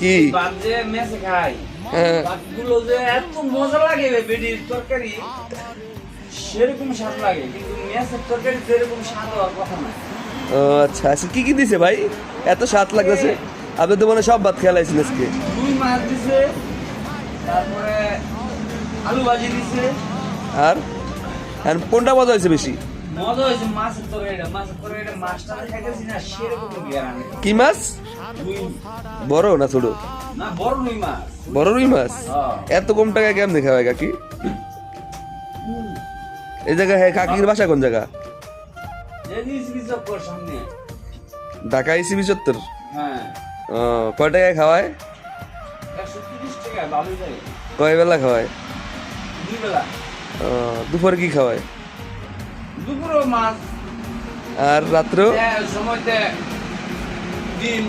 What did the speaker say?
কি? যে মেসে খাই। হ্যাঁ। যে এত মজা লাগে বেডির তরকারি। সেরকম স্বাদ লাগে কিন্তু মেসের তরকারি যেরকম স্বাদ হওয়ার কথা না আচ্ছা। আচ্ছা কি কি দিছে ভাই? এত স্বাদ লাগতেছে। আপনি তো মনে সব ভাত খেলাইছেন আজকে। দুই মাছ দিছে তারপরে আলু ভাজি দিছে। আর? আর কোনটা মজা হয়েছে বেশি? মজা হয়েছে মাছের তরকারিটা মাছের তরকারিটা মাছটা খাইতেছি না সেরকম কি মাছ? বড় না ছোট? না বড় রুই মাছ। বড় রুই মাছ? হ্যাঁ। এত কম টাকায় কেমন দেখা হয় কাকি? এই জায়গা হ্যাঁ কাকির বাসা কোন জায়গা? ঢাকা ইসিবি চত্বর? হ্যাঁ। কয় টাকায় খাওয়ায়? কয় বেলা খাওয়ায়? দুপুরে কি খাওয়ায়? দুপুরও মাছ। আর রাত্র সময়তে ডিম।